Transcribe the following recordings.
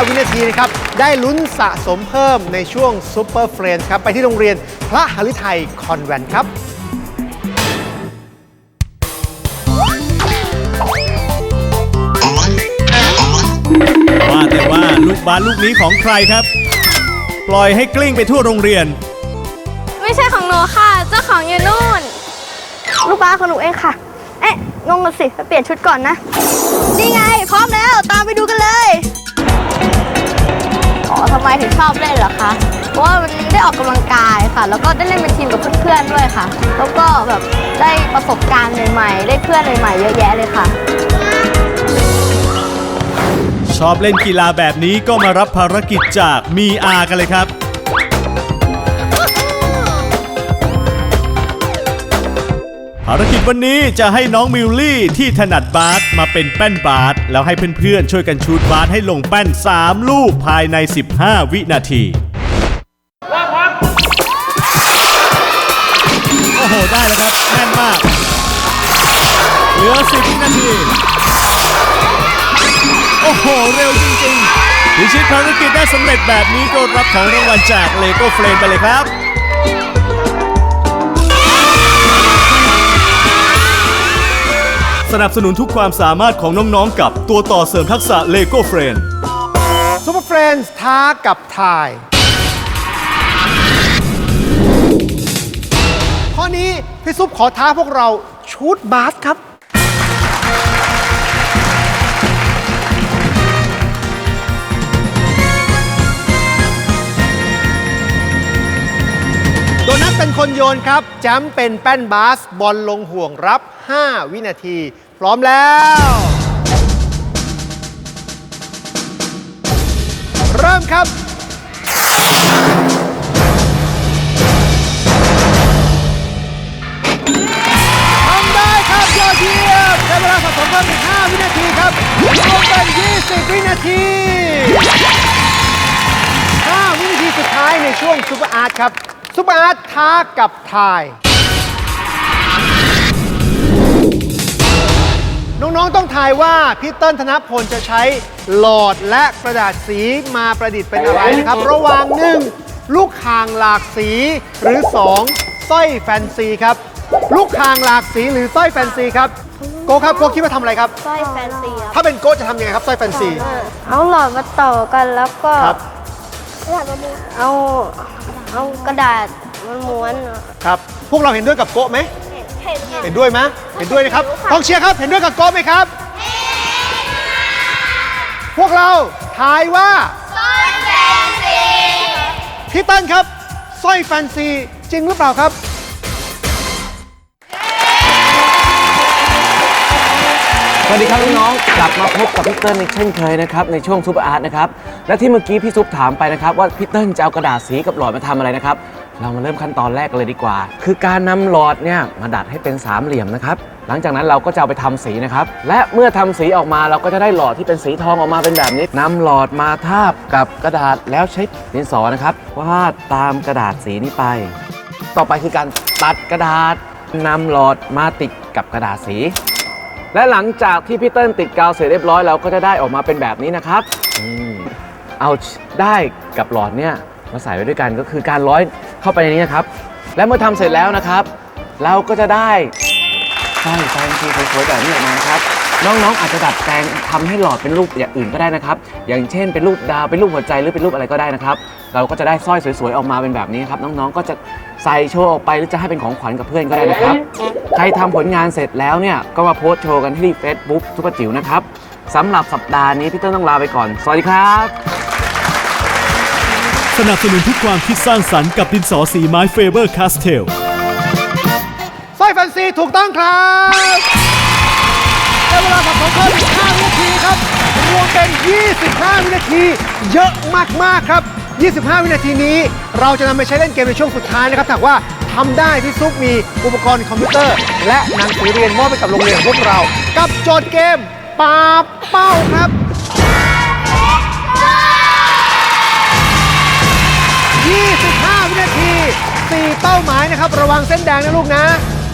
15วินาทีนะครับ ได้ลุ้นสะสมเพิ่มในช่วงซูเปอร์เฟรน d ครับ ไปที่โรงเรียนพระหฤทัยคอนแวนต์ครับ ว่าแต่ว่าลูกบาสลูกนี้ของใครครับ ปล่อยให้กลิ้งไปทั่วโรงเรียน ไม่ใช่ของหนูค่ะ เจ้าของอยู่นู่น ลูกบ้านของหนูเองค่ะ เอ๊ะ งงกันสิไปเปลี่ยนชุดก่อนนะ นี่ไง พร้อมแล้ว ตามไปดูกันเลยอ๋อ ทำไมถึงชอบเล่นเหรอคะ เพราะว่ามันได้ออกกำลังกายค่ะ แล้วก็ได้เล่นเป็นทีมกับเพื่อนๆด้วยค่ะ แล้วก็แบบได้ประสบการณ์ใหม่ๆ ได้เพื่อนใหม่ๆเยอะแยะเลยค่ะ ชอบเล่นกีฬาแบบนี้ก็มารับภารกิจจากมีอากันเลยครับ ภารกิจวันนี้จะให้น้องมิลลี่ที่ถนัดบาสมาเป็นแป้นบาสแล้วให้เพื่อนๆ ช่วยกันชูดบาสให้ลงแป้น 3 ลูกภายใน 15 วินาทีโอ้โห ได้แล้วครับแน่นมาก เหลือ 10 วินาที โอ้โห เร็วจริงๆพิชิตภารกิจได้สำเร็จแบบนี้ก็รับของรางวัลจากเลโก้เฟรมไปเลยครับ สนับสนุนทุกความสามารถของน้องๆ กับตัวต่อเสริมทักษะเลโก้เฟรนซูเปอร์เฟรน d ท้ากับทาย ข้อนี้พี่ซุปขอท้าพวกเราชูดบาสครับ คนโยนครับแจมเป็นแป้นบาสบอลลงห่วงรับ 5 วินาที พร้อมแล้ว เริ่มครับ ทำได้ครับยอดเยี่ยมใช้เวลาสะสมเพิ่มอีก5วินาทีครับรวมเป็น 20 วินาที 5 วินาทีสุดท้ายในช่วงซุปเปอร์อาร์ตครับ ซุปเปอร์อาร์ตท้ากับทาย น้อง ๆ ต้องทายว่าพี่เติ้ลธนพลจะใช้หลอดและกระดาษสีมาประดิษฐ์เป็นอะไรนะครับ ระหว่างหนึ่งลูกคางหลากสีหรือ2สร้อยแฟนซีครับ ลูกคางหลากสีหรือสร้อยแฟนซีครับ โกครับโกคิดว่าทำอะไรครับ สร้อยแฟนซีอะถ้าเป็นโกจะทำยังไงครับสร้อยแฟนซี เอาหลอดมาต่อกันแล้วก็ครับ เอา เอากระดาษมันม้วนอะครับ พวกเราเห็นด้วยกับโกะไหมเห็นเห็นด้วยไหมเห็นด้วยนะครับต้องเชียร์ครับ เห็นด้วยกับโกะไหมครับ พวกเราทายว่าพี่เติ้ลครับสร้อยแฟนซีจริงหรือเปล่าครับ สวัสดีครับน้องๆกลับมาพบกับพี่เติ้ลในเช่นเคยนะครับในช่วงซูเปอร์อาร์ตนะครับและที่เมื่อกี้พี่ซุปถามไปนะครับว่าพี่เติ้ลจะเอากระดาษสีกับหลอดมาทำอะไรนะครับเรามาเริ่มขั้นตอนแรกกันเลยดีกว่า คือการนำหลอดเนี่ยมาดัดให้เป็นสามเหลี่ยมนะครับหลังจากนั้นเราก็จะเอาไปทำสีนะครับและเมื่อทำสีออกมาเราก็จะได้หลอดที่เป็นสีทองออกมาเป็นแบบนี้นำหลอดมาทาบกับกระดาษแล้วใช้ดินสอนะครับวาดตามกระดาษสีนี้ไป ต่อไปคือการตัดกระดาษนำหลอดมาติดกับกระดาษสี และหลังจากที่พี่เติ้ลติดกาวเสร็จเรียบร้อยเราก็จะได้ออกมาเป็นแบบนี้นะครับอืมเอาได้กับหลอดเนี่ยมาใส่ไว้ด้วยกันก็คือการร้อยเข้าไปในนี้นะครับ และเมื่อทำเสร็จแล้วนะครับ เราก็จะได้สร้อยแฟนซีสวยๆแบบนี้ออกมานะครับน้องๆอาจจะดัดแปลงทำให้หลอดเป็นรูปอย่างอื่นก็ได้นะครับ อย่างเช่นเป็นรูปดาวเป็นรูปหัวใจหรือเป็นรูปอะไรก็ได้นะครับ เราก็จะได้สร้อยสวยๆออกมาเป็นแบบนี้ครับน้องๆก็จะใส่โชว์ออกไปหรือจะให้เป็นของขวัญกับเพื่อนก็ได้นะครับ ใครทำผลงานเสร็จแล้วเนี่ย ก็มาโพสต์โชว์กันที่ Facebook ทุกจิ๋วนะครับสำหรับสัปดาห์นี้พี่เติ้ลต้องลาไปก่อน สวัสดีครับ สนับสนุนทุกความคิดสร้างสรรค์กับดินสอสีไม้เฟเบอร์คาสเทล สร้อยแฟนซีถูกต้องครับได้เวลาสะสมเพิ่มอีก5วินาทีครับ รวมเป็น 25 วินาที เยอะมาก ๆ ครับ 25 วินาทีนี้ เราจะนำไปใช้เล่นเกมในช่วงสุดท้ายนะครับถ้าหากว่า ทำได้พี่ซุปมีอุปกรณ์คอมพิวเตอร์ และหนังสือเรียนมอบไปกับโรงเรียนพวกเรา กับโจทย์เกมปาเป้าครับ 25 วินาที 4 เป้าหมายนะครับ ระวังเส้นแดงนะลูกนะ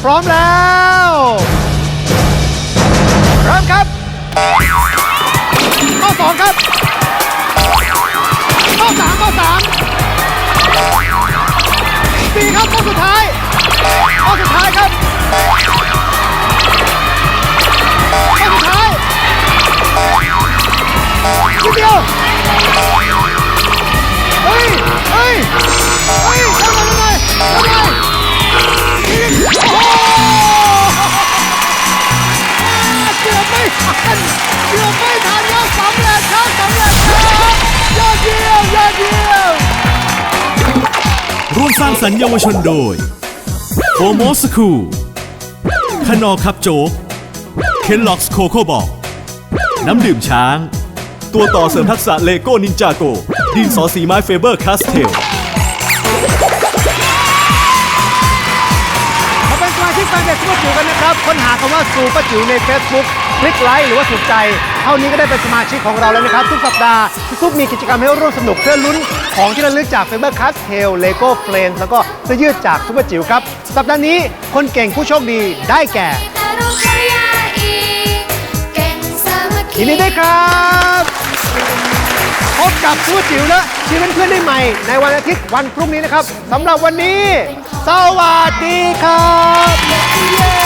พร้อมแล้วเริ่มครับ ข้อ 2 ครับ ข้อสามข้อสาม สี่ครับข้อสุดท้ายข้อสุดท้ายครับข้อสุดท้ายนิดเดียวเฮ้ยเฮ้ย สร้างสรรค์เยาวชนโดยโอโมสคูขนอคับโจ๊กเคนล็อกส์โคโค่บอก น้ำดื่มช้าง ตัวต่อเสริมทักษะเลโก้นินจาโกดินสอสีไม้เฟเบอร์คาสเทล กแฟนเพจซูเปอร์จิ๋วกันนะครับ ค้นหาคำว่าซูเปอร์จิ๋วใน Facebook คลิกไลค์หรือว่าถูกใจ เท่านี้ก็ได้เป็นสมาชิกของเราแล้วนะครับ ทุกสัปดาห์พี่ซุปมีกิจกรรมให้ร่วมสนุกเพื่อลุ้นของที่ระลึกจาก Faber Castell Lego f r i e n d แล้วก็เสื้อยืดจากซูเปอร์จิ๋วครับ สัปดาห์นี้คนเก่งผู้โชคดีได้แก่แต่เราใช้ยาอีกเก่งสามัคคียินดีด้วยครับพบกับซูเปอร์จิ๋วและชีวิตเพื่อนได้ใหม่ ในวันอาทิตย์วันพรุ่งนี้นะครับสำหรับวันนี้ สวัสดีครับ